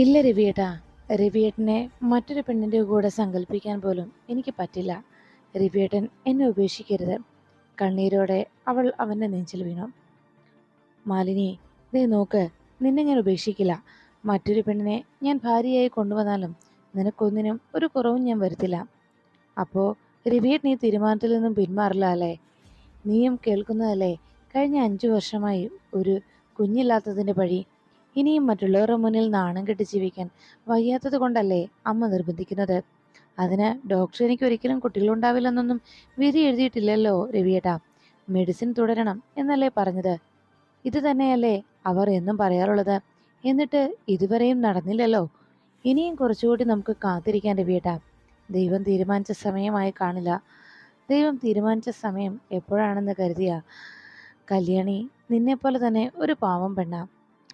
ഇല്ല രവിയേട്ടാ. രവിയേട്ടനെ മറ്റൊരു പെണ്ണിന്റെ കൂടെ സങ്കല്പിക്കാൻ പോലും എനിക്ക് പറ്റില്ല. രവിയേട്ടൻ എന്നെ ഉപേക്ഷിക്കരുത്. കണ്ണീരോടെ അവൾ അവന്റെ നെഞ്ചിൽ വീണു. മാലിനി ദേ നോക്ക് നിന്നെ ഞാൻ ഉപേക്ഷിക്കില്ല. മറ്റൊരു പെണ്ണിനെ ഞാൻ ഭാര്യയായി കൊണ്ടുവന്നാലും നിനക്കൊന്നിനും ഒരു കുറവും ഞാൻ വരുത്തില്ല. അപ്പോൾ രവിയേട്ടൻ ഈ തീരുമാനത്തിൽ നിന്നും പിന്മാറില്ല അല്ലേ? നീയും കേൾക്കുന്നതല്ലേ? കഴിഞ്ഞ അഞ്ചു വർഷമായി ഒരു കുഞ്ഞില്ലാത്തതിന്റെ പഴി ഇനിയും മറ്റുള്ളവരുടെ മുന്നിൽ നാണം കെട്ടി ജീവിക്കാൻ വയ്യാത്തത് കൊണ്ടല്ലേ അമ്മ നിർബന്ധിക്കുന്നത്? അതിന് ഡോക്ടർ എനിക്ക് ഒരിക്കലും കുട്ടികളുണ്ടാവില്ലെന്നൊന്നും വിധി എഴുതിയിട്ടില്ലല്ലോ രവിയേട്ടാ. മെഡിസിൻ തുടരണം എന്നല്ലേ പറഞ്ഞത്. ഇത് തന്നെയല്ലേ അവർ എന്നും പറയാറുള്ളത്. എന്നിട്ട് ഇതുവരെയും നടന്നില്ലല്ലോ. ഇനിയും കുറച്ചുകൂടി നമുക്ക് കാത്തിരിക്കാൻ രവിയേട്ടാ. ദൈവം തീരുമാനിച്ച സമയമായി കാണില്ല. ദൈവം തീരുമാനിച്ച സമയം എപ്പോഴാണെന്ന് കരുതിയ. കല്യാണി നിന്നെപ്പോലെ തന്നെ ഒരു പാവം പെണ്ണ.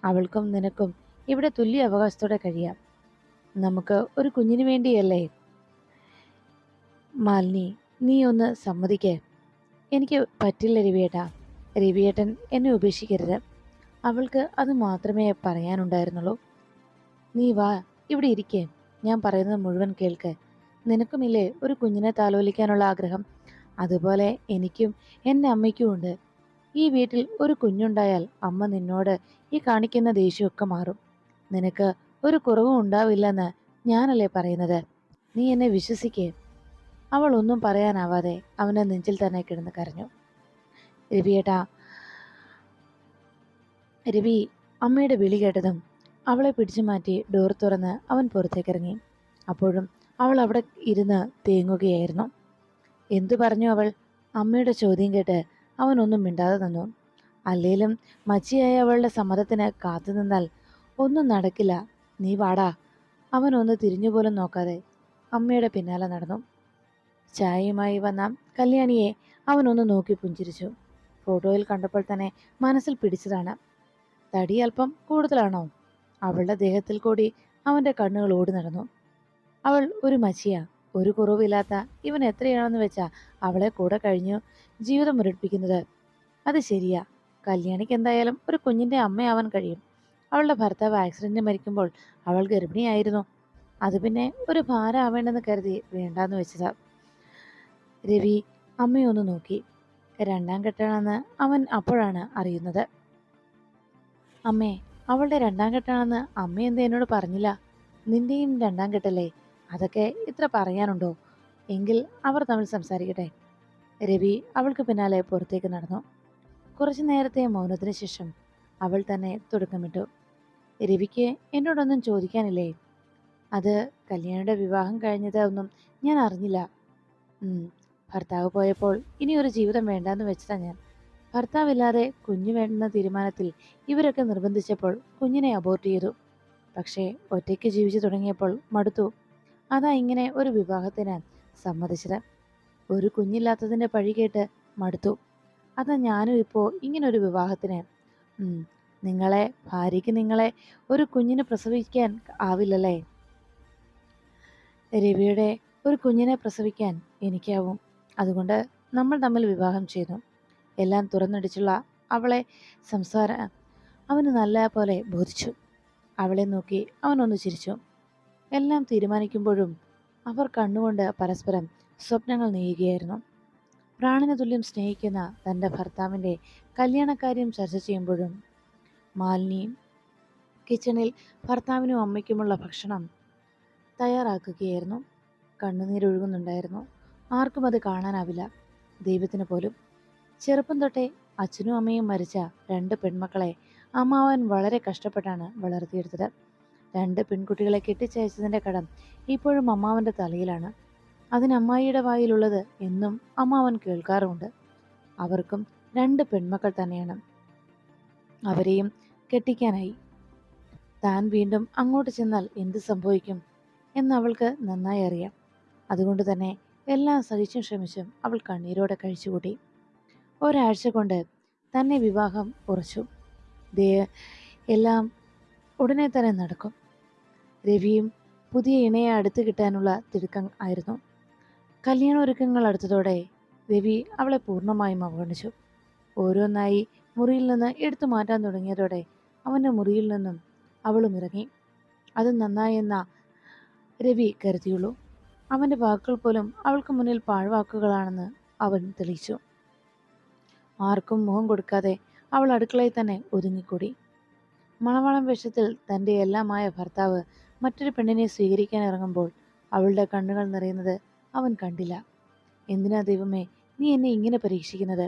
അവൾക്കും നിനക്കും ഇവിടെ തുല്യ അവകാശത്തോടെ കഴിയാം. നമുക്ക് ഒരു കുഞ്ഞിന് വേണ്ടിയല്ലേ? മാലിനി നീ ഒന്ന് സമ്മതിക്കേ. എനിക്ക് പറ്റില്ല രവിയേട്ടാ. രവിയേട്ടൻ എന്നെ ഉപേക്ഷിക്കരുത്. അവൾക്ക് അത് മാത്രമേ പറയാനുണ്ടായിരുന്നുള്ളൂ. നീ വാ ഇവിടെ ഇരിക്കേ. ഞാൻ പറയുന്നത് മുഴുവൻ കേൾക്ക്. നിനക്കുമില്ലേ ഒരു കുഞ്ഞിനെ താലോലിക്കാനുള്ള ആഗ്രഹം? അതുപോലെ എനിക്കും എന്റെ അമ്മയ്ക്കും ഉണ്ട്. ഈ വീട്ടിൽ ഒരു കുഞ്ഞുണ്ടായാൽ അമ്മ നിന്നോട് ഈ കാണിക്കുന്ന ദേഷ്യമൊക്കെ മാറും. നിനക്ക് ഒരു കുറവും ഉണ്ടാവില്ലെന്ന് ഞാനല്ലേ പറയുന്നത്? നീ എന്നെ വിശ്വസിക്കേ. അവൾ ഒന്നും പറയാനാവാതെ അവനെ നെഞ്ചിൽ തന്നെ കിടന്ന് കരഞ്ഞു. രവിയേട്ടാ രവി അമ്മയുടെ വിളി കേട്ടതും അവളെ പിടിച്ചു മാറ്റി ഡോർ തുറന്ന് അവൻ പുറത്തേക്കിറങ്ങി. അപ്പോഴും അവൾ അവിടെ ഇരുന്ന് തേങ്ങുകയായിരുന്നു. എന്തു പറഞ്ഞു അവൾ? അമ്മയുടെ ചോദ്യം കേട്ട് അവനൊന്നും മിണ്ടാതെ നിന്നു. അല്ലേലും മച്ചിയായ അവളുടെ സമ്മതത്തിന് കാത്തു നിന്നാൽ ഒന്നും നടക്കില്ല. നീ വാടാ. അവനൊന്ന് തിരിഞ്ഞുപോലും നോക്കാതെ അമ്മയുടെ പിന്നാലെ നടന്നു. ചായയുമായി വന്ന കല്യാണിയെ അവനൊന്ന് നോക്കി പുഞ്ചിരിച്ചു. ഫോട്ടോയിൽ കണ്ടപ്പോൾ തന്നെ മനസ്സിൽ പിടിച്ചതാണ്. തടി അല്പം കൂടുതലാണോ? അവളുടെ ദേഹത്തിൽ കൂടി അവന്റെ കണ്ണുകൾ ഓടി നടന്നു. അവൾ ഒരു മച്ചിയ. ഒരു കുറവില്ലാത്ത ഇവൻ എത്രയാണെന്ന് വെച്ചാ അവളെ കൂടെ കഴിഞ്ഞു ജീവിതം മുരടിപ്പിക്കുന്നത്. അത് ശരിയാ. കല്യാണിക്ക് എന്തായാലും ഒരു കുഞ്ഞിന്റെ അമ്മയാവാൻ കഴിയും. അവളുടെ ഭർത്താവ് ആക്സിഡന്റ് മരിക്കുമ്പോൾ അവൾ ഗർഭിണിയായിരുന്നു. അത് പിന്നെ ഒരു ഭാരം ഭാരമാവേണ്ടെന്ന് കരുതി വേണ്ടാന്ന് വെച്ചതാ. രവി അമ്മയൊന്ന് നോക്കി. രണ്ടാം കെട്ടാണെന്ന് അവൻ അപ്പോഴാണ് അറിയുന്നത്. അമ്മേ അവളുടെ രണ്ടാം കെട്ടാണെന്ന് അമ്മ എന്ത് എന്നോട് പറഞ്ഞില്ല? നിന്റെയും രണ്ടാം കെട്ടല്ലേ അതൊക്കെ ഇത്ര പറയാനുണ്ടോ? എങ്കിൽ അവർ തമ്മിൽ സംസാരിക്കട്ടെ. രവി അവൾക്ക് പിന്നാലെ പുറത്തേക്ക് നടന്നു. കുറച്ചു നേരത്തെ മൗനത്തിന് ശേഷം അവൾ തന്നെ തുടക്കമിട്ടു. രവിക്ക് എന്നോടൊന്നും ചോദിക്കാനില്ലേ? അത് കല്യാണിയുടെ വിവാഹം കഴിഞ്ഞതൊന്നും ഞാൻ അറിഞ്ഞില്ല. ഭർത്താവ് പോയപ്പോൾ ഇനി ഒരു ജീവിതം വേണ്ടാന്ന് വെച്ചതാ ഞാൻ. ഭർത്താവില്ലാതെ കുഞ്ഞു വേണ്ടെന്ന തീരുമാനത്തിൽ ഇവരൊക്കെ നിർബന്ധിച്ചപ്പോൾ കുഞ്ഞിനെ അബോർട്ട് ചെയ്തു. പക്ഷേ ഒറ്റയ്ക്ക് ജീവിച്ചു തുടങ്ങിയപ്പോൾ മടുത്തു. അതാ ഇങ്ങനെ ഒരു വിവാഹത്തിന് സമ്മതിച്ചത്. ഒരു കുഞ്ഞില്ലാത്തതിന്റെ പഴി കേട്ട് മടുത്തു. അതാ ഞാനും ഇപ്പോൾ ഒരു വിവാഹത്തിന്. നിങ്ങളെ ഭാര്യയ്ക്ക് നിങ്ങളെ ഒരു കുഞ്ഞിനെ പ്രസവിക്കാൻ ആവില്ലല്ലേ? രവിയുടെ ഒരു കുഞ്ഞിനെ പ്രസവിക്കാൻ എനിക്കാവും. അതുകൊണ്ട് നമ്മൾ തമ്മിൽ വിവാഹം ചെയ്തു. എല്ലാം തുറന്നടിച്ചുള്ള അവളെ സംസാര അവന് നല്ല പോലെ ബോധിച്ചു. അവളെ നോക്കി അവനൊന്ന് ചിരിച്ചു. എല്ലാം തീരുമാനിക്കുമ്പോഴും അവർ കണ്ണുകൊണ്ട് പരസ്പരം സ്വപ്നങ്ങൾ നെയ്യുകയായിരുന്നു പ്രാണന തുല്യം സ്നേഹിക്കുന്ന തന്റെ ഭർത്താവിന്റെ കല്യാണക്കാര്യം ചർച്ച ചെയ്യുമ്പോഴും മാലിനിയും കിച്ചണിൽ ഭർത്താവിനും അമ്മയ്ക്കുമുള്ള ഭക്ഷണം തയ്യാറാക്കുകയായിരുന്നു. കണ്ണുനീരൊഴുകുന്നുണ്ടായിരുന്നു. ആർക്കും അത് കാണാനാവില്ല. ദൈവത്തിന് പോലും. ചെറുപ്പം തൊട്ടേ അച്ഛനും അമ്മയും മരിച്ച രണ്ട് പെൺമക്കളെ അമ്മാവൻ വളരെ കഷ്ടപ്പെട്ടാണ് വളർത്തിയെടുത്തത്. രണ്ട് പെൺകുട്ടികളെ കെട്ടിച്ചയച്ചതിന്റെ കടം ഇപ്പോഴും അമ്മാവന്റെ തലയിലാണ്. അതിന് അമ്മായിയുടെ വായിലുള്ളത് എന്നും അമ്മാവൻ കേൾക്കാറുമുണ്ട്. അവർക്കും രണ്ട് പെൺമക്കൾ തന്നെയാണ്. അവരെയും കെട്ടിക്കാനായി. താൻ വീണ്ടും അങ്ങോട്ട് ചെന്നാൽ എന്ത് സംഭവിക്കും എന്ന് അവൾക്ക് നന്നായി അറിയാം. അതുകൊണ്ട് തന്നെ എല്ലാം സഹിച്ചും ശ്രമിച്ചും അവൾ കണ്ണീരോടെ കഴിച്ചുകൂട്ടി. ഒരാഴ്ച കൊണ്ട് തന്നെ വിവാഹം ഉറച്ചു. ദേ എല്ലാം ഉടനെ തന്നെ നടക്കും. രവിയും പുതിയ ഇണയെ അടുത്ത് കിട്ടാനുള്ള തിടുക്കം ആയിരുന്നു. കല്യാണ ഒരുക്കങ്ങൾ അടുത്തതോടെ രവി അവളെ പൂർണമായും അവഗണിച്ചു. ഓരോന്നായി മുറിയിൽ നിന്ന് എടുത്തു മാറ്റാൻ തുടങ്ങിയതോടെ അവന്റെ മുറിയിൽ നിന്നും അവളും ഇറങ്ങി. അത് നന്നായെന്ന രവി കരുതിയുള്ളൂ. അവന്റെ വാക്കുകൾ പോലും അവൾക്ക് മുന്നിൽ പാഴ്വാക്കുകളാണെന്ന് അവൻ തെളിയിച്ചു. ആർക്കും മുഖം കൊടുക്കാതെ അവൾ അടുക്കളയിൽ തന്നെ ഒതുങ്ങിക്കൂടി. മണവളം വേഷത്തിൽ തന്റെ എല്ലാമായ ഭർത്താവ് മറ്റൊരു പെണ്ണിനെ സ്വീകരിക്കാൻ ഇറങ്ങുമ്പോൾ അവളുടെ കണ്ണുകൾ നിറയുന്നത് അവൻ കണ്ടില്ല. എന്തിനാ ദൈവമേ നീ എന്നെ ഇങ്ങനെ പരീക്ഷിക്കുന്നത്?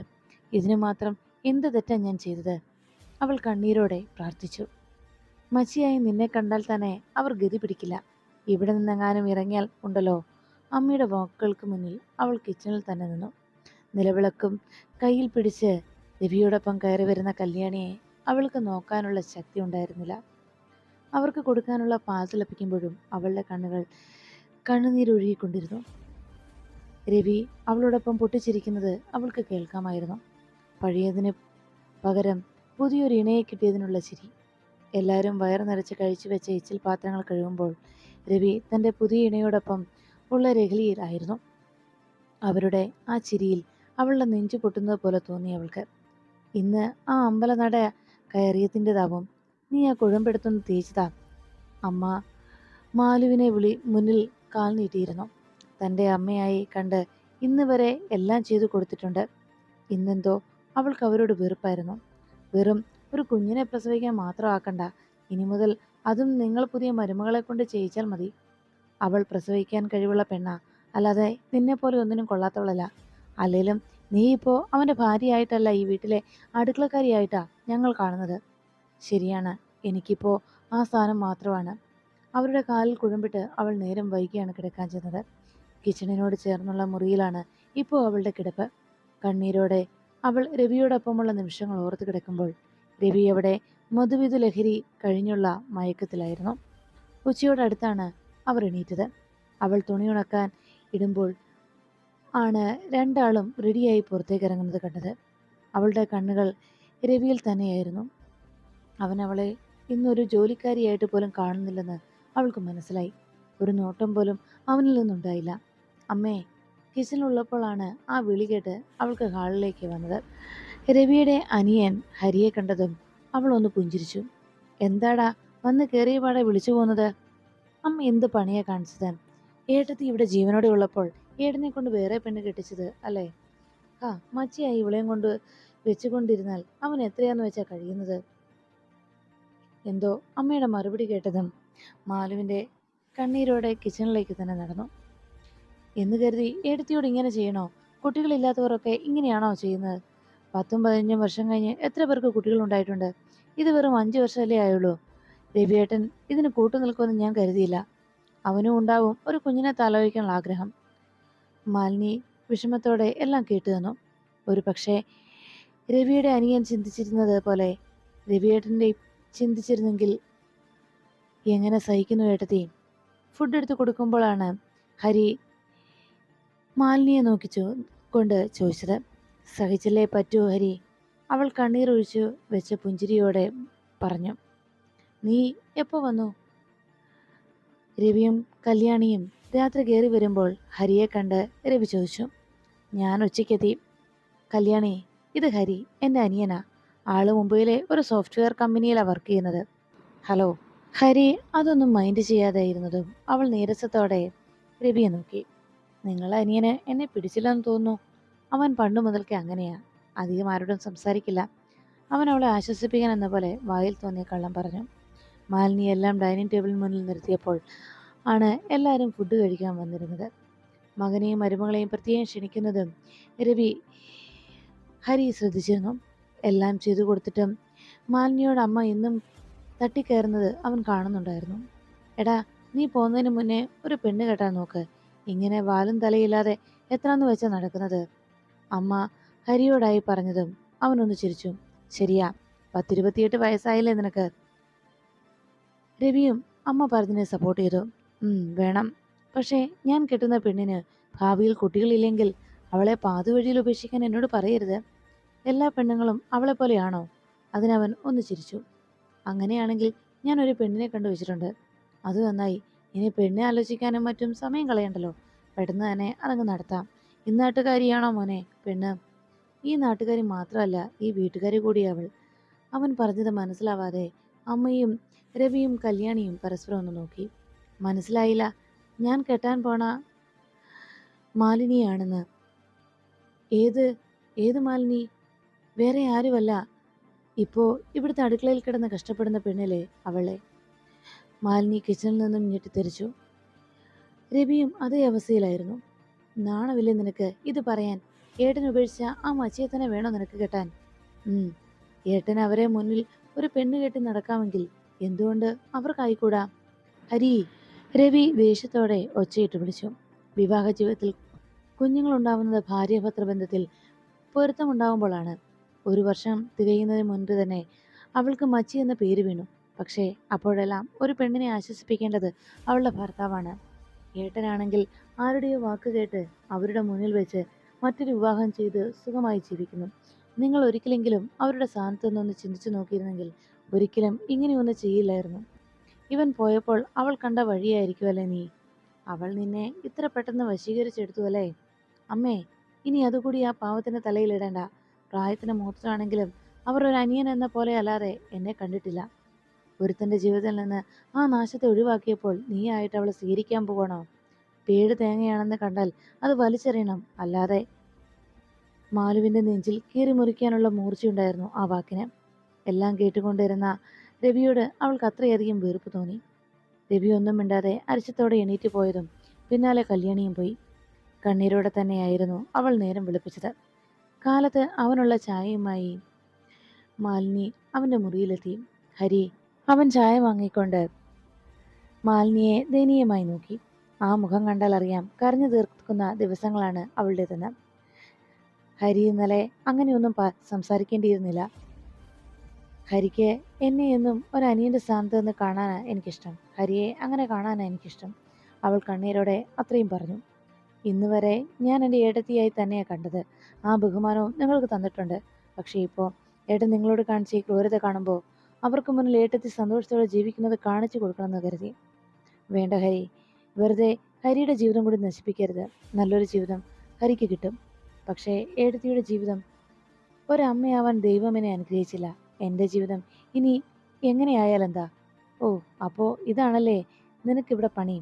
ഇതിനു മാത്രം എന്ത് തെറ്റാ ഞാൻ ചെയ്തത്? അവൾ കണ്ണീരോടെ പ്രാർത്ഥിച്ചു. മച്ചിയായി നിന്നെ കണ്ടാൽ തന്നെ അവർ ഗതി പിടിക്കില്ല. ഇവിടെ നിന്നെങ്ങാനും ഇറങ്ങിയാൽ ഉണ്ടല്ലോ. അമ്മയുടെ വാക്കുകൾക്ക് മുന്നിൽ അവൾ കിച്ചണിൽ തന്നെ നിന്നു. നിലവിളക്കും കയ്യിൽ പിടിച്ച് രവിയോടൊപ്പം കയറി വരുന്ന കല്യാണിയെ അവൾക്ക് നോക്കാനുള്ള ശക്തി ഉണ്ടായിരുന്നില്ല. അവർക്ക് കൊടുക്കാനുള്ള പാസ് ലഭിക്കുമ്പോഴും അവളുടെ കണ്ണുകൾ കണ്ണുനീരൊഴുകിക്കൊണ്ടിരുന്നു. രവി അവളോടൊപ്പം പൊട്ടിച്ചിരിക്കുന്നത് അവൾക്ക് കേൾക്കാമായിരുന്നു. പഴയതിന് പകരം പുതിയൊരു ഇണയെ കിട്ടിയതിനുള്ള ചിരി. എല്ലാവരും വയറ് നിറച്ച് കഴിച്ചു വെച്ച ഇച്ചിൽ പാത്രങ്ങൾ കഴുകുമ്പോൾ രവി തന്റെ പുതിയ ഇണയോടൊപ്പം ഉള്ള രഹലിയിലായിരുന്നു അവരുടെ ആ ചിരിയിൽ അവളുടെ നെഞ്ചു പൊട്ടുന്നത് പോലെ തോന്നി അവൾക്ക്. ഇന്ന് ആ അമ്പലനട കയറിയതിന്റെതാവും നീ ആ കുഴമ്പെടുത്തൊന്ന് തേച്ചുതാ. അമ്മ മാലുവിനെ വിളി മുന്നിൽ കാൽ നീട്ടിയിരുന്നു. തന്റെ അമ്മയായി കണ്ട് ഇന്ന് വരെ എല്ലാം ചെയ്തു കൊടുത്തിട്ടുണ്ട്. ഇന്നെന്തോ അവൾക്ക് അവരോട് വെറുപ്പായിരുന്നു. വെറും ഒരു കുഞ്ഞിനെ പ്രസവിക്കാൻ മാത്രം ആക്കണ്ട. ഇനി മുതൽ അതും നിങ്ങൾ പുതിയ മരുമകളെ കൊണ്ട് ചെയ്യിച്ചാൽ മതി. അവൾ പ്രസവിക്കാൻ കഴിവുള്ള പെണ്ണ. അല്ലാതെ നിന്നെപ്പോലെ ഒന്നിനും കൊള്ളാത്തവളല്ല. അല്ലെങ്കിലും നീ ഇപ്പോൾ അവന്റെ ഭാര്യയായിട്ടല്ല ഈ വീട്ടിലെ അടുക്കളക്കാരിയായിട്ടാ ഞങ്ങൾ കാണുന്നത്. ശരിയാണ്. എനിക്കിപ്പോൾ ആ സ്ഥാനം മാത്രമാണ്. അവരുടെ കാലിൽ കുഴമ്പിട്ട് അവൾ നേരം വൈകിയാണ് കിടക്കാൻ ചെന്നത്. കിച്ചണിനോട് ചേർന്നുള്ള മുറിയിലാണ് ഇപ്പോൾ അവളുടെ കിടപ്പ്. കണ്ണീരോടെ അവൾ രവിയോടൊപ്പമുള്ള നിമിഷങ്ങൾ ഓർത്ത് കിടക്കുമ്പോൾ രവി അവിടെ മധുവിധു ലഹരി കഴിഞ്ഞുള്ള മയക്കത്തിലായിരുന്നു. ഉച്ചയോടടുത്താണ് അവർ എണീറ്റത്. അവൾ തുണി ഉണക്കാൻ ഇടുമ്പോൾ ആണ് രണ്ടാളും റെഡിയായി പുറത്തേക്ക് ഇറങ്ങുന്നത് കണ്ടത്. അവളുടെ കണ്ണുകൾ രവിയിൽ തന്നെയായിരുന്നു. അവൻ അവളെ ഇന്നൊരു ജോലിക്കാരിയായിട്ട് പോലും കാണുന്നില്ലെന്ന് അവൾക്ക് മനസ്സിലായി. ഒരു നോട്ടം പോലും അവനിൽ നിന്നുണ്ടായില്ല. അമ്മേ കിച്ചണിലുള്ളപ്പോഴാണ് ആ വിളി കേട്ട് അവൾക്ക് ഹാളിലേക്ക് വന്നത്. രവിയുടെ അനിയൻ ഹരിയെ കണ്ടതും അവൾ ഒന്ന് പുഞ്ചിരിച്ചു. എന്താടാ വന്ന് കയറിയ പാടെ വിളിച്ചു പോകുന്നത് അമ്മ എന്ത് പണിയാ കാണിച്ചത്? ഏട്ടത്തി ഇവിടെ ജീവനോടെ ഉള്ളപ്പോൾ ഏട്ടനെ കൊണ്ട് വേറെ പെണ്ണ് കെട്ടിച്ചത് അല്ലേ? ആ മച്ചിയായി ഇവളെയും കൊണ്ട് വെച്ചുകൊണ്ടിരുന്നാൽ അവൻ എത്രയാന്ന് വെച്ചാൽ കഴിയുന്നത്? എന്തോ അമ്മയുടെ മറുപടി കേട്ടതും മാലുവിന്റെ കണ്ണീരോടെ കിച്ചണിലേക്ക് തന്നെ നടന്നു. എന്ന് കരുതി എടുത്തിയോട് ഇങ്ങനെ ചെയ്യണോ? കുട്ടികളില്ലാത്തവരൊക്കെ ഇങ്ങനെയാണോ ചെയ്യുന്നത്? പത്തും പതിനഞ്ചും വർഷം കഴിഞ്ഞ് എത്ര പേർക്ക് കുട്ടികളുണ്ടായിട്ടുണ്ട്? ഇത് വെറും അഞ്ച് വർഷമല്ലേ ആയുള്ളൂ. രവിയേട്ടൻ ഇതിന് കൂട്ടു നിൽക്കുമെന്ന് ഞാൻ കരുതിയില്ല. അവനും ഉണ്ടാവും ഒരു കുഞ്ഞിനെ താലോചിക്കാനുള്ള ആഗ്രഹം. മാലിനി വിഷമത്തോടെ എല്ലാം കേട്ടു തന്നു ഒരു പക്ഷേ രവിയുടെ അനിയൻ ചിന്തിച്ചിരുന്നത് പോലെ രവിയേട്ടന്റെ ചിന്തിച്ചിരുന്നെങ്കിൽ എങ്ങനെ സഹിക്കുന്നു ഏട്ടത്തി? ഫുഡ് എടുത്ത് കൊടുക്കുമ്പോഴാണ് ഹരി മാലിനിയെ നോക്കി ചോ കൊണ്ട് ചോദിച്ചത്. സഹിച്ചല്ലേ പറ്റൂ ഹരി? അവൾ കണ്ണീരൊഴിച്ചു വെച്ച പുഞ്ചിരിയോടെ പറഞ്ഞു. നീ എപ്പോൾ വന്നു? രവിയും കല്യാണിയും രാത്രി കയറി വരുമ്പോൾ ഹരിയെ കണ്ട് രവി ചോദിച്ചു. ഞാൻ ഉച്ചയ്ക്കെത്തി. കല്യാണി ഇത് ഹരി എന്റെ അനിയനാ. ആൾ മുംബൈയിലെ ഒരു സോഫ്റ്റ്വെയർ കമ്പനിയിലാണ് വർക്ക് ചെയ്യുന്നത്. ഹലോ ഹരി അതൊന്നും മൈൻഡ് ചെയ്യാതായിരുന്നതും അവൾ നീരസത്തോടെ രവിയെ നോക്കി. നിങ്ങൾ അനിയന് എന്നെ പിടിച്ചില്ലെന്ന് തോന്നുന്നു. അവൻ പണ്ട് മുതൽക്കേ അങ്ങനെയാ. അധികം ആരോടും സംസാരിക്കില്ല. അവൻ അവളെ ആശ്വസിപ്പിക്കാൻ എന്ന പോലെ വായിൽ തോന്നിയ കള്ളം പറഞ്ഞു. മാലിനി എല്ലാം ഡൈനിങ് ടേബിളിന് മുന്നിൽ നിർത്തിയപ്പോൾ ആണ് എല്ലാവരും ഫുഡ് കഴിക്കാൻ വന്നിരുന്നത്. മകനെയും മരുമകളെയും പ്രത്യേകം ക്ഷണിക്കുന്നതും രവി ഹരി ശ്രദ്ധിച്ചിരുന്നു. എല്ലാം ചെയ്തു കൊടുത്തിട്ടും മാലിനിയോട് അമ്മ ഇന്നും തട്ടിക്കയറുന്നത് അവൻ കാണുന്നുണ്ടായിരുന്നു. എടാ നീ പോകുന്നതിന് മുന്നേ ഒരു പെണ്ണ് കെട്ടാൻ നോക്ക്. ഇങ്ങനെ വാലും തലയില്ലാതെ എത്രാന്ന് വെച്ചാ നടക്കുന്നത്? അമ്മ ഹരിയോടായി പറഞ്ഞതും അവനൊന്ന് ചിരിച്ചു. ശരിയാ പത്തിരുപത്തിയെട്ട് വയസ്സായില്ലേ നിനക്ക്? രവിയും അമ്മ പറഞ്ഞതിനെ സപ്പോർട്ട് ചെയ്തു. വേണം. പക്ഷേ ഞാൻ കെട്ടുന്ന പെണ്ണിന് ഭാവിയിൽ കുട്ടികളില്ലെങ്കിൽ അവളെ പാതുവഴിയിൽ ഉപേക്ഷിക്കാൻ എന്നോട് പറയരുത്. എല്ലാ പെണ്ണുങ്ങളും അവളെ പോലെയാണോ? അതിനവൻ ഒന്ന് ചിരിച്ചു. അങ്ങനെയാണെങ്കിൽ ഞാൻ ഒരു പെണ്ണിനെ കണ്ടു വെച്ചിട്ടുണ്ട്. അത് നന്നായി. ഇനി പെണ്ണെ ആലോചിക്കാനും മറ്റും സമയം കളയണ്ടല്ലോ. പെട്ടെന്ന് തന്നെ അതങ്ങ് നടത്താം. ഈ നാട്ടുകാരിയാണോ മോനെ പെണ്ണ്? ഈ നാട്ടുകാരി മാത്രമല്ല ഈ വീട്ടുകാരി കൂടിയവൾ അവൻ പറഞ്ഞത് മനസ്സിലാവാതെ അമ്മയും രവിയും കല്യാണിയും പരസ്പരം ഒന്ന് നോക്കി. മനസ്സിലായില്ല. ഞാൻ കെട്ടാൻ പോണ മാലിനിയാണെന്ന്. ഏത്? ഏത് മാലിനി? വേറെ ആരുമല്ല. ഇപ്പോൾ ഇവിടുത്തെ അടുക്കളയിൽ കിടന്ന് കഷ്ടപ്പെടുന്ന പെണ്ണിലെ അവളെ? മാലിനി കിച്ചണിൽ നിന്നും ഞെട്ടിത്തെറിച്ചു രവിയും അതേ അവസ്ഥയിലായിരുന്നു. നാണമില്ലേ നിനക്ക്? ഇത് പറയാൻ. ഏട്ടൻ ഉപേക്ഷിച്ച ആ മച്ചിയെ തന്നെ വേണോ നിനക്ക് കെട്ടാൻ? ഏട്ടൻ അവരെ മുന്നിൽ ഒരു പെണ്ണ് കെട്ടി നടക്കാമെങ്കിൽ എന്തുകൊണ്ട് അവർക്കായിക്കൂടാ? ഹരി രവി ദേഷ്യത്തോടെ ഒച്ചയിട്ട് വിളിച്ചു. വിവാഹ ജീവിതത്തിൽ കുഞ്ഞുങ്ങളുണ്ടാവുന്നത് ഭാര്യാഭർത്തൃ ബന്ധത്തിൽ പൊരുത്തമുണ്ടാവുമ്പോഴാണ്. ഒരു വർഷം തികയുന്നതിന് മുൻപ് തന്നെ അവൾക്ക് മച്ചി എന്ന പേര് വീണു. പക്ഷേ അപ്പോഴെല്ലാം ഒരു പെണ്ണിനെ ആശ്വസിപ്പിക്കേണ്ടത് അവളുടെ ഭർത്താവാണ്. ഏട്ടനാണെങ്കിൽ ആരുടെയോ വാക്ക് കേട്ട് അവരുടെ മുന്നിൽ വെച്ച് മറ്റൊരു വിവാഹം ചെയ്ത് സുഖമായി ജീവിക്കുന്നു. നിങ്ങൾ ഒരിക്കലെങ്കിലും അവരുടെ സ്ഥാനത്ത് നിന്നൊന്ന് ചിന്തിച്ചു നോക്കിയിരുന്നെങ്കിൽ ഒരിക്കലും ഇങ്ങനെയൊന്നും ചെയ്യില്ലായിരുന്നു. ഇവൻ പോയപ്പോൾ അവൾ കണ്ട വഴിയായിരിക്കുമല്ലേ നീ? അവൾ നിന്നെ ഇത്ര പെട്ടെന്ന് വശീകരിച്ചെടുത്തു അല്ലേ? അമ്മേ ഇനി അതുകൂടി ആ പാവത്തിന്റെ തലയിലിടണ്ട പ്രായത്തിന് മൂത്തരാണെങ്കിലും അവർ ഒരു അനിയൻ എന്ന പോലെ അല്ലാതെ എന്നെ കണ്ടിട്ടില്ല. ഒരുത്തന്റെ ജീവിതത്തിൽ നിന്ന് ആ നാശത്തെ ഒഴിവാക്കിയപ്പോൾ നീ ആയിട്ട് അവളെ സ്വീകരിക്കാൻ പോകണോ പേട് തേങ്ങയാണെന്ന് കണ്ടാൽ അത് വലിച്ചെറിയണം. അല്ലാതെ മാലുവിന്റെ നെഞ്ചിൽ കീറി മുറിക്കാനുള്ള മൂർച്ചയുണ്ടായിരുന്നു ആ വാക്കിന്. എല്ലാം കേട്ടുകൊണ്ടിരുന്ന രവിയോട് അവൾക്ക് അത്രയധികം വെറുപ്പ് തോന്നി. രവി ഒന്നും മിണ്ടാതെ അരിശത്തോടെ എണീറ്റ് പോയതും പിന്നാലെ കല്യാണിയും പോയി. കണ്ണീരോടെ തന്നെയായിരുന്നു അവൾ നേരം വിളിപ്പിച്ചത്. കാലത്ത് അവനുള്ള ചായയുമായി മാലിനി അവന്റെ മുറിയിലെത്തി. ഹരി അവൻ ചായ വാങ്ങിക്കൊണ്ട് മാലിനിയെ ദയനീയമായി നോക്കി. ആ മുഖം കണ്ടാൽ അറിയാം കരഞ്ഞു തീർക്കുന്ന ദിവസങ്ങളാണ് അവളുടേതെന്ന്. ഹരി ഇന്നലെ അങ്ങനെയൊന്നും സംസാരിക്കേണ്ടിയിരുന്നില്ല. ഹരിക്ക് എന്നെ എന്നും ഒരു അനിയന്റെ സ്ഥാനത്ത് നിന്ന് കാണാനാണ് എനിക്കിഷ്ടം. ഹരിയെ അങ്ങനെ കാണാനാണ് എനിക്കിഷ്ടം. അവൾ കണ്ണീരോടെ അത്രയും പറഞ്ഞു. ഇന്ന് വരെ ഞാൻ എന്റെ ഏടത്തിയായി തന്നെയാണ് കണ്ടത്. ആ ബഹുമാനവും നിങ്ങൾക്ക് തന്നിട്ടുണ്ട്. പക്ഷേ ഇപ്പോൾ ഏട്ടൻ നിങ്ങളോട് കാണിച്ച ഈ ക്രൂരത കാണുമ്പോൾ അവർക്ക് മുന്നിൽ ഏട്ടത്തി സന്തോഷത്തോടെ ജീവിക്കുന്നത് കാണിച്ചു കൊടുക്കണമെന്ന് കരുതി. വേണ്ട ഹരി. വെറുതെ ഹരിയുടെ ജീവിതം കൂടി നശിപ്പിക്കരുത്. നല്ലൊരു ജീവിതം ഹരിക്ക് കിട്ടും. പക്ഷേ ഏടത്തിയുടെ ജീവിതം ഒരമ്മയാവാൻ ദൈവം അനുഗ്രഹിച്ചില്ല. എന്റെ ജീവിതം ഇനി എങ്ങനെയായാലെന്താ? ഓ അപ്പോൾ ഇതാണല്ലേ നിനക്കിവിടെ പണി.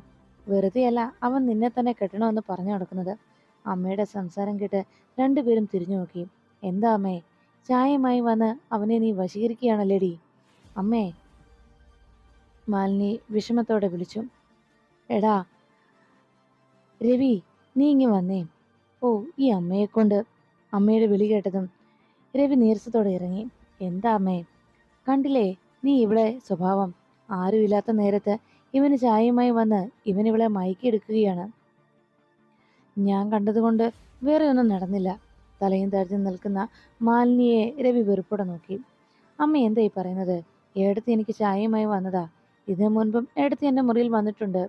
വെറുതെയല്ല അവൻ നിന്നെ തന്നെ കെട്ടണമെന്ന് പറഞ്ഞു നടക്കുന്നത്. അമ്മയുടെ സംസാരം കേട്ട് രണ്ടുപേരും തിരിഞ്ഞു നോക്കി. എന്താ അമ്മേ? ചായമായി വന്ന് അവനെ നീ വശീകരിക്കുകയാണല്ലേടി? അമ്മേ. മാലിനി വിഷമത്തോടെ വിളിച്ചു. എടാ രവി നീ ഇങ്ങ് വന്നേ. ഓ ഈ അമ്മയെ കൊണ്ട് അമ്മയുടെ വിളി കേട്ടതും രവി നീരസത്തോടെ ഇറങ്ങി. എന്താ അമ്മേ? കണ്ടില്ലേ നീ ഇവിടെ സ്വഭാവം. ആരുമില്ലാത്ത നേരത്ത് ഇവന് ചായയുമായി വന്ന് ഇവൻ മയക്കിയെടുക്കുകയാണ്. ഞാൻ കണ്ടതുകൊണ്ട് വേറെ ഒന്നും നടന്നില്ല. തലയും താഴ്ത്തി നിൽക്കുന്ന മാലിനിയെ രവി വെറുപ്പോടെ നോക്കി. അമ്മ എന്തായി പറയുന്നത്? ഏടത്തി എനിക്ക് ചായയുമായി വന്നതാ. ഇതിനു മുൻപും ഏടത്തി എന്റെ മുറിയിൽ വന്നിട്ടുണ്ട്.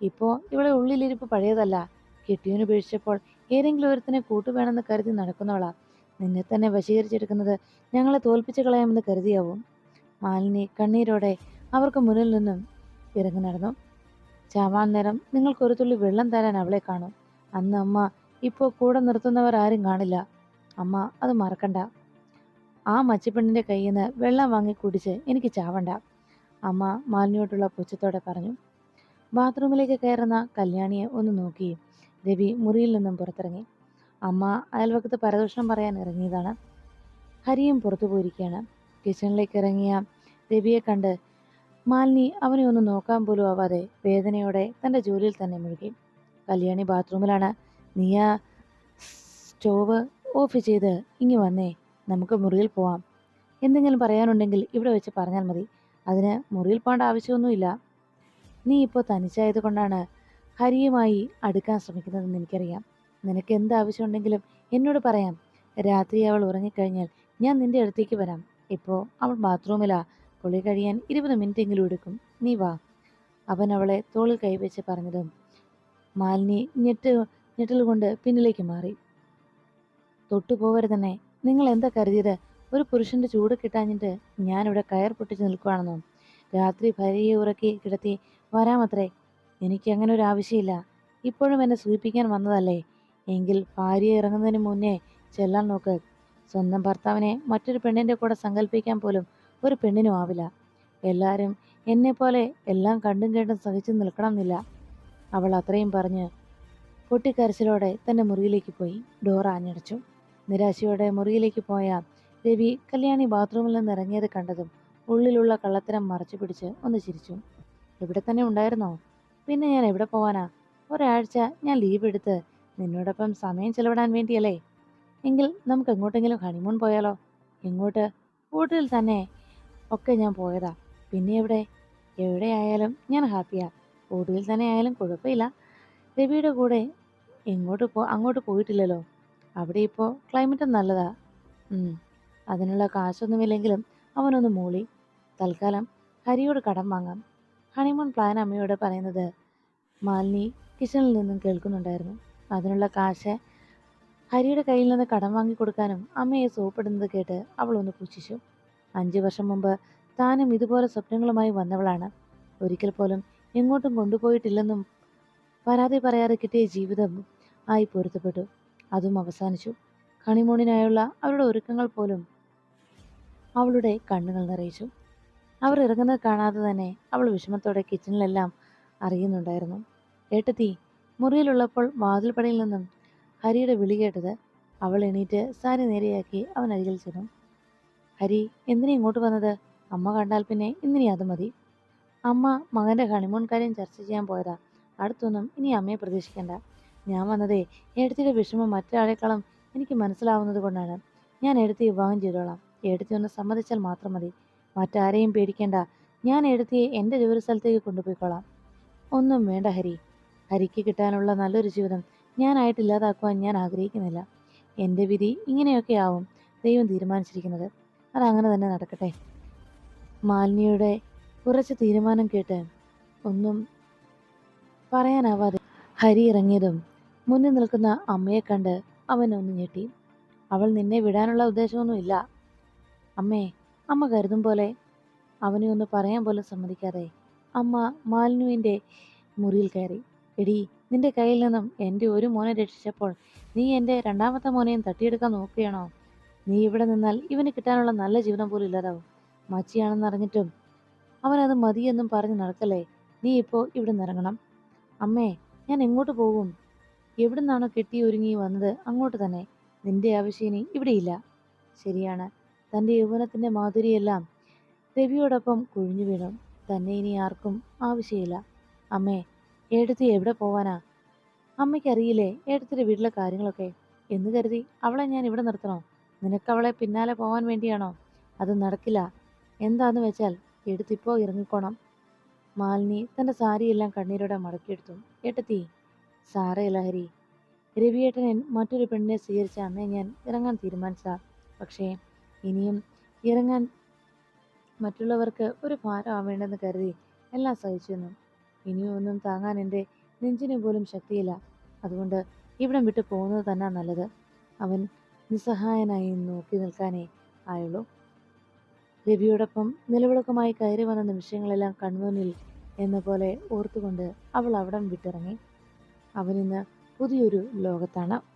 ഇപ്പോൾ ഇവളെ ഉള്ളിലിരിപ്പ് പഴയതല്ല. കിട്ടിയവന് ഉപേക്ഷിച്ചപ്പോൾ ഏതെങ്കിലും ഒരുത്തിനെ കൂട്ടുവേണമെന്ന് കരുതി നടക്കുന്നവളാ. നിന്നെ തന്നെ വശീകരിച്ചെടുക്കുന്നത് ഞങ്ങളെ തോൽപ്പിച്ചു കളയാമെന്ന് കരുതിയാവും. മാലിനി കണ്ണീരോടെ അവർക്ക് മുന്നിൽ നിന്നും ഇറങ്ങി നടന്നു ചാവാൻ നേരം നിങ്ങൾക്കൊരു തുള്ളി വെള്ളം തരാൻ അവളെ കാണും. അന്ന് അമ്മ ഇപ്പോൾ കൂടെ നിർത്തുന്നവർ ആരും കാണില്ല. അമ്മ അത് മറക്കണ്ട. ആ മച്ചിപ്പെണ്ണിന്റെ കയ്യിൽ നിന്ന് വെള്ളം വാങ്ങി കുടിച്ച് എനിക്ക് ചാവണ്ട. അമ്മ മാലിന്യോട്ടുള്ള പുച്ഛത്തോടെ പറഞ്ഞു. ബാത്റൂമിലേക്ക് കയറുന്ന കല്യാണിയെ ഒന്ന് നോക്കി. രവി മുറിയിൽ നിന്നും പുറത്തിറങ്ങി. അമ്മ അയൽവക്കത്ത് പരദൂഷണം പറയാൻ ഇറങ്ങിയതാണ്. ഹരിയും പുറത്തു പോയിരിക്കുകയാണ്. കിച്ചണിലേക്ക് ഇറങ്ങിയ രവിയെ കണ്ട് മാലിനി അവനെ ഒന്ന് നോക്കാൻ പോലും ആവാതെ വേദനയോടെ തന്റെ ജോലിയിൽ തന്നെ മുഴുകി. കല്യാണി ബാത്റൂമിലാണ്. നീ ആ സ്റ്റോവ് ഓഫ് ചെയ്ത് ഇങ്ങി വന്നേ നമുക്ക് മുറിയിൽ പോവാം. എന്തെങ്കിലും പറയാനുണ്ടെങ്കിൽ ഇവിടെ വെച്ച് പറഞ്ഞാൽ മതി. അതിന് മുറിയിൽ പോകേണ്ട ആവശ്യമൊന്നുമില്ല. നീ ഇപ്പോൾ തനിച്ചായത് കൊണ്ടാണ് ഹരിയുമായി അടുക്കാൻ ശ്രമിക്കുന്നതെന്ന് എനിക്കറിയാം. നിനക്ക് എന്ത് ആവശ്യമുണ്ടെങ്കിലും എന്നോട് പറയാം. രാത്രി അവൾ ഉറങ്ങിക്കഴിഞ്ഞാൽ ഞാൻ നിന്റെ അടുത്തേക്ക് വരാം. ഇപ്പോൾ അവൾ ബാത്റൂമിലാ. കുളി കഴിയാൻ ഇരുപത് മിനിറ്റ് എങ്കിലും എടുക്കും. നീ വാ. അവൻ അവളെ തോളിൽ കൈവച്ച് പറഞ്ഞതും മാലിനി ഞെട്ട് ഞെട്ടൽ കൊണ്ട് പിന്നിലേക്ക് മാറി. തൊട്ടുപോകരുതന്നെ നിങ്ങൾ എന്താ കരുതിയത്? ഒരു പുരുഷന്റെ ചൂട് കിട്ടാഞ്ഞിട്ട് ഞാനിവിടെ കയർ പൊട്ടിച്ച് നിൽക്കുകയാണെന്നോ രാത്രി ഭാര്യയെ ഉറക്കി കിടത്തി വരാമത്രേ. എനിക്ക് അങ്ങനെ ഒരു ആവശ്യമില്ല. ഇപ്പോഴും എന്നെ സൂചിപ്പിക്കാൻ വന്നതല്ലേ? എങ്കിൽ ഭാര്യ ഇറങ്ങുന്നതിന് മുന്നേ ചെല്ലാൻ നോക്ക്. സ്വന്തം ഭർത്താവിനെ മറ്റൊരു പെണ്ണിന്റെ കൂടെ സങ്കല്പിക്കാൻ പോലും ഒരു പെണ്ണിനും ആവില്ല. എല്ലാവരും എന്നെപ്പോലെ എല്ലാം കണ്ടും കേട്ടും സഹിച്ചു നിൽക്കണമെന്നില്ല. അവൾ അത്രയും പറഞ്ഞ് പൊട്ടിക്കരച്ചിലോടെ തന്റെ മുറിയിലേക്ക് പോയി. ഡോർ ആഞ്ഞടച്ചു. നിരാശയോടെ മുറിയിലേക്ക് പോയ രവി കല്യാണി ബാത്റൂമിൽ നിന്ന് ഇറങ്ങിയത് കണ്ടതും ഉള്ളിലുള്ള കള്ളത്തരം മറച്ചു പിടിച്ച് ഒന്ന് ചിരിച്ചു. ഇവിടെ തന്നെ ഉണ്ടായിരുന്നോ? പിന്നെ ഞാൻ എവിടെ പോവാനാ? ഒരാഴ്ച ഞാൻ ലീവ് എടുത്ത് നിന്നോടൊപ്പം സമയം ചെലവിടാൻ വേണ്ടിയല്ലേ? എങ്കിൽ നമുക്ക് എങ്ങോട്ടെങ്കിലും ഹണിമൂൺ പോയാലോ? എങ്ങോട്ട്? ഊട്ടിൽ തന്നെ ഒക്കെ ഞാൻ പോയതാ. പിന്നെ എവിടെ? എവിടെ ആയാലും ഞാൻ ഹാപ്പിയാ ഊട്ടിയിൽ തന്നെ ആയാലും കുഴപ്പമില്ല. രവിയുടെ കൂടെ എങ്ങോട്ട് പോ അങ്ങോട്ട് പോയിട്ടില്ലല്ലോ. അവിടെ ഇപ്പോൾ ക്ലൈമറ്റ് നല്ലതാ. അതിനുള്ള കാശൊന്നുമില്ലെങ്കിലും അവനൊന്ന് മൂളി. തൽക്കാലം ഹരിയോട് കടം വാങ്ങാം. ഹണിമൂൺ പ്ലാൻ അമ്മയോട് പറയുന്നത് മാലിനി കിച്ചണിൽ നിന്നും കേൾക്കുന്നുണ്ടായിരുന്നു. അതിനുള്ള കാശ് ഹരിയുടെ കയ്യിൽ നിന്ന് കടം വാങ്ങിക്കൊടുക്കാനും അമ്മയെ സോപ്പിടുന്നത് കേട്ട് അവളൊന്ന് പുച്ഛിച്ചു. അഞ്ചു വർഷം മുമ്പ് താനും ഇതുപോലെ സ്വപ്നങ്ങളുമായി വന്നവളാണ്. ഒരിക്കൽ പോലും എങ്ങോട്ടും കൊണ്ടുപോയിട്ടില്ലെന്നും പരാതി പറയാതെ കിട്ടിയ ജീവിതം ആയി പൊരുത്തപ്പെട്ടു. അതും അവസാനിച്ചു. ഹണിമൂണിനായുള്ള അവരുടെ ഒരുക്കങ്ങൾ പോലും അവളുടെ കണ്ണുകൾ നിറയിച്ചു. അവർ ഇറങ്ങുന്നത് കാണാതെ തന്നെ അവൾ വിഷമത്തോടെ കിച്ചണിലെല്ലാം അറിയുന്നുണ്ടായിരുന്നു. ഏട്ടത്തി മുറിയിലുള്ളപ്പോൾ വാതിൽപ്പടിയിൽ നിന്നും ഹരിയുടെ വിളി കേട്ടത് അവൾ എണീറ്റ് സാരി നേരെയാക്കി അവൻ അരികിൽ ചെന്നു. ഹരി എന്തിനാ ഇങ്ങോട്ട് വന്നത്? അമ്മ കണ്ടാൽ പിന്നെ ഇന്നിനി അത് മതി? അമ്മ മകന്റെ ഹണിമൂൺ കാര്യം ചർച്ച ചെയ്യാൻ പോയതാ. അടുത്തൊന്നും ഇനി അമ്മയെ പ്രതീക്ഷിക്കണ്ട. ഞാൻ വന്നതേ എടുത്തിയുടെ വിഷമം മറ്റൊരാളെക്കാളും എനിക്ക് മനസ്സിലാവുന്നത് കൊണ്ടാണ്. ഞാൻ എടുത്തി വിവാഹം ചെയ്തോളാം. എടുത്തി ഒന്ന് സമ്മതിച്ചാൽ മാത്രം മതി. മറ്റാരെയും പേടിക്കേണ്ട. ഞാൻ എടുത്തിയെ എന്റെ ജോലി സ്ഥലത്തേക്ക് കൊണ്ടുപോയിക്കോളാം. ഒന്നും വേണ്ട ഹരി. ഹരിക്ക് കിട്ടാനുള്ള നല്ലൊരു ജീവിതം ഞാനായിട്ടില്ലാതാക്കുവാൻ ഞാൻ ആഗ്രഹിക്കുന്നില്ല. എന്റെ വിധി ഇങ്ങനെയൊക്കെ ആവും ദൈവം തീരുമാനിച്ചിരിക്കുന്നത്. അതങ്ങനെ തന്നെ നടക്കട്ടെ. മാലിനിയുടെ കുറച്ച് തീരുമാനം കേട്ട് ഒന്നും പറയാനാവാതെ ഹരി ഇറങ്ങിയതും മുന്നിൽ നിൽക്കുന്ന അമ്മയെ കണ്ട് അവൻ ഒന്ന് ഞെട്ടി. അവൾ നിന്നെ വിടാനുള്ള ഉദ്ദേശമൊന്നുമില്ല. അമ്മേ അമ്മ കരുതും പോലെ അവനെ ഒന്ന് പറയാൻ പോലും സമ്മതിക്കാതെ അമ്മ മാലിനുവിന്റെ മുറിയിൽ കയറി. എടി നിന്റെ കയ്യിൽ നിന്നും എന്റെ ഒരു മോനെ രക്ഷിച്ചപ്പോൾ നീ എന്റെ രണ്ടാമത്തെ മോനെയും തട്ടിയെടുക്കാൻ നോക്കുകയാണോ? നീ ഇവിടെ നിന്നാൽ ഇവന് കിട്ടാനുള്ള നല്ല ജീവനം പോലും ഇല്ലാതാവും. മച്ചിയാണെന്ന് അറിഞ്ഞിട്ടും അവനത് മതിയെന്നും പറഞ്ഞ് നടക്കല്ലേ? നീ ഇപ്പോൾ ഇവിടെ നിറങ്ങണം അമ്മേ ഞാൻ എങ്ങോട്ട് പോകും? എവിടെ നിന്നാണോ കെട്ടി ഒരുങ്ങി വന്നത് അങ്ങോട്ട് തന്നെ. നിന്റെ ആവശ്യം ഇനി ഇവിടെയില്ല. ശരിയാണ്. തന്റെ യൗവനത്തിന്റെ മാധുരിയെല്ലാം രവിയോടൊപ്പം കുഴിഞ്ഞു വീണു. തന്നെ ഇനി ആർക്കും ആവശ്യമില്ല. അമ്മേ ഏടത്തി എവിടെ പോവാനാ? അമ്മയ്ക്കറിയില്ലേ ഏടത്തിന്റെ വീട്ടിലെ കാര്യങ്ങളൊക്കെ? എന്ന് കരുതി അവളെ ഞാൻ ഇവിടെ നിർത്തണോ? നിനക്ക് അവളെ പിന്നാലെ പോകാൻ വേണ്ടിയാണോ? അത് നടക്കില്ല. എന്താന്ന് വെച്ചാൽ എടുത്തിപ്പോ ഇറങ്ങിക്കോണം. മാലിനി തന്റെ സാരിയെല്ലാം കണ്ണീരോടെ മടക്കിയെടുത്തു. ഏട്ടത്തി സാറേ ലഹരി. രവിയേട്ടൻ മറ്റൊരു പെണ്ണിനെ സ്വീകരിച്ച അന്നേ ഞാൻ ഇറങ്ങാൻ തീരുമാനിച്ചതാ. പക്ഷേ ഇനിയും ഇറങ്ങാൻ മറ്റുള്ളവർക്ക് ഒരു ഭാരം ആവേണ്ടെന്ന് കരുതി എല്ലാം സഹിച്ചിരുന്നു. ഇനിയും ഒന്നും താങ്ങാൻ എന്റെ നെഞ്ചിന് പോലും ശക്തിയില്ല. അതുകൊണ്ട് ഇവിടം വിട്ടു പോകുന്നത് തന്നെ നല്ലത്. അവൻ നിസ്സഹായനായി നോക്കി നിൽക്കാനേ ആയുള്ളൂ. രവിയോടൊപ്പം നിലവിളക്കമായി കയറി വന്ന നിമിഷങ്ങളെല്ലാം കൺമുന്നിൽ എന്ന പോലെ ഓർത്തുകൊണ്ട് അവൾ അവിടം വിട്ടിറങ്ങി. അവനിന്ന് പുതിയൊരു ലോകത്താണ്.